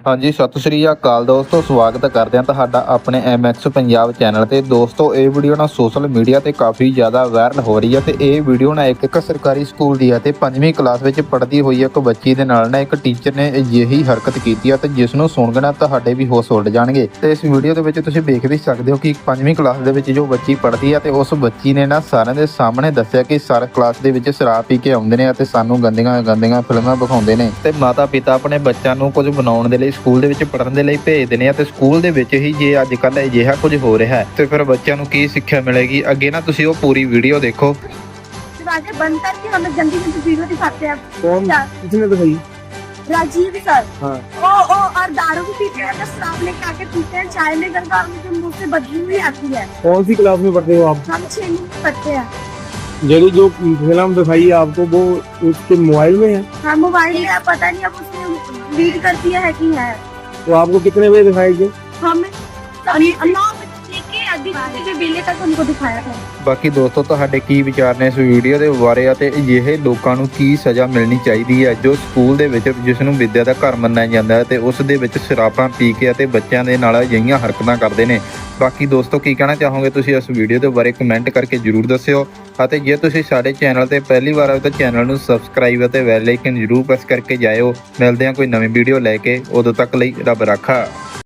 ਹਾਂਜੀ, ਸਤਿ ਸ੍ਰੀ ਅਕਾਲ ਦੋਸਤੋ, ਸਵਾਗਤ ਕਰਦੇ ਹਾਂ ਤੁਹਾਡਾ ਆਪਣੇ MX ਪੰਜਾਬ ਚੈਨਲ ਤੇ। ਦੋਸਤੋ, ਇਹ ਵੀਡੀਓ ਨਾ ਸੋਸ਼ਲ ਮੀਡੀਆ ਤੇ ਕਾਫੀ ਜ਼ਿਆਦਾ ਵਾਇਰਲ ਹੋ ਰਹੀ ਹੈ ਤੇ ਇਹ ਵੀਡੀਓ ਨਾ ਇੱਕ ਇੱਕ ਸਰਕਾਰੀ ਸਕੂਲ ਦੀ ਹੈ ਤੇ ਪੰਜਵੀਂ ਕਲਾਸ ਵਿੱਚ ਪੜ੍ਹਦੀ ਹੋਈ ਇੱਕ ਬੱਚੀ ਦੇ ਨਾਲ ਨਾ ਇੱਕ ਟੀਚਰ ਨੇ ਅਜਿਹੀ ਹਰਕਤ ਕੀਤੀ ਹੈ ਤੇ ਜਿਸ ਨੂੰ ਸੁਣ ਕੇ ਨਾ ਤੁਹਾਡੇ ਵੀ ਹੋਸ਼ ਉੱਡ ਜਾਣਗੇ। ਤੇ ਇਸ ਵੀਡੀਓ ਦੇ ਵਿੱਚ ਤੁਸੀਂ ਵੇਖ ਵੀ ਸਕਦੇ ਹੋ ਕਿ ਪੰਜਵੀਂ ਕਲਾਸ ਦੇ ਵਿੱਚ ਜੋ ਬੱਚੀ ਪੜ੍ਹਦੀ ਹੈ ਤੇ ਉਸ ਬੱਚੀ ਨੇ ਨਾ ਸਾਰਿਆਂ ਦੇ ਸਾਹਮਣੇ ਦੱਸਿਆ ਕਿ ਸਰ ਕਲਾਸ ਦੇ ਵਿੱਚ ਸ਼ਰਾਬ ਪੀ ਕੇ ਆਉਂਦੇ ਨੇ ਅਤੇ ਸਾਨੂੰ ਗੰਦੀਆਂ ਗੰਦੀਆਂ ਫਿਲਮਾਂ ਵਿਖਾਉਂਦੇ ਨੇ। ਤੇ ਮਾਤਾ ਪਿਤਾ ਆਪਣੇ ਬੱਚਿਆਂ ਨੂੰ ਕੁਝ ਬਣਾਉਣ ਦੇ ਲਈ ਸਕੂਲ ਦੇ ਵਿੱਚ ਪੜ੍ਹਨ ਦੇ ਲਈ ਭੇਜਦੇ ਨੇ ਅਤੇ ਸਕੂਲ ਦੇ ਵਿੱਚ ਹੀ ਜੇ ਅੱਜ ਕੱਲ੍ਹ ਅਜਿਹਾ ਕੁਝ ਹੋ ਰਿਹਾ ਹੈ ਤੇ ਫਿਰ ਬੱਚਿਆਂ ਨੂੰ ਕੀ ਸਿੱਖਿਆ ਮਿਲੇਗੀ ਅੱਗੇ ਨਾ ਤੁਸੀਂ ਉਹ ਪੂਰੀ ਵੀਡੀਓ ਦੇਖੋ दरवाजे बंद करके हमें जल्दी जल्दी वीडियो दिखाते हैं कौन क्या? किसने दिखाई राजीव सर हाँ ओ ओ और दारू भी पीते हैं तो शराब लेके आके पीते हैं चाय में करके और मुझे मुंह से बदबू भी आती है कौन सी क्लास में पढ़ते हो आप हम छह में पढ़ते हैं जरी जो फिल्म दिखाई है आपको वो उसके मोबाइल में है हाँ मोबाइल में है, पता नहीं अब उसने रीड कर दिया है कि है तो आपको कितने बजे दिखाई थी हमें नौ बजे के अभी के बेले तक हमको दिखाया था ਬਾਕੀ ਦੋਸਤੋ ਤੁਹਾਡੇ ਕੀ ਵਿਚਾਰ ਨੇ ਇਸ ਵੀਡੀਓ ਦੇ ਬਾਰੇ ਅਤੇ ਅਜਿਹੇ ਲੋਕਾਂ ਨੂੰ ਕੀ ਸਜ਼ਾ ਮਿਲਣੀ ਚਾਹੀਦੀ ਹੈ ਜੋ ਸਕੂਲ ਦੇ ਵਿੱਚ ਜਿਸ ਨੂੰ ਵਿੱਦਿਆ ਦਾ ਘਰ ਮੰਨਿਆ ਜਾਂਦਾ ਹੈ ਤੇ ਉਸ ਦੇ ਵਿੱਚ ਸ਼ਰਾਬਾਂ ਪੀ ਕੇ ਅਤੇ ਬੱਚਿਆਂ ਦੇ ਨਾਲ ਅਜਿਹੀਆਂ ਹਰਕਤਾਂ ਕਰਦੇ ਨੇ ਬਾਕੀ ਦੋਸਤੋ, ਕੀ ਕਹਿਣਾ ਚਾਹੋਗੇ? ਤੁਸੀਂ ਇਸ ਵੀਡੀਓ ਦੇ ਬਾਰੇ ਕਮੈਂਟ ਕਰਕੇ ਜਰੂਰ ਦੱਸਿਓ। ਅਤੇ ਜੇ ਤੁਸੀਂ ਸਾਡੇ ਚੈਨਲ ਤੇ ਪਹਿਲੀ ਵਾਰ ਆਏ ਤਾਂ ਚੈਨਲ ਨੂੰ ਸਬਸਕ੍ਰਾਈਬ ਅਤੇ ਬੈਲ ਆਈਕਨ ਜਰੂਰ ਪ੍ਰੈਸ ਕਰਕੇ ਜਾਇਓ। ਮਿਲਦੇ ਹਾਂ ਕੋਈ ਨਵੀਂ ਵੀਡੀਓ ਲੈ ਕੇ। ਉਦੋਂ ਤੱਕ ਲਈ ਰੱਬ ਰਾਖਾ।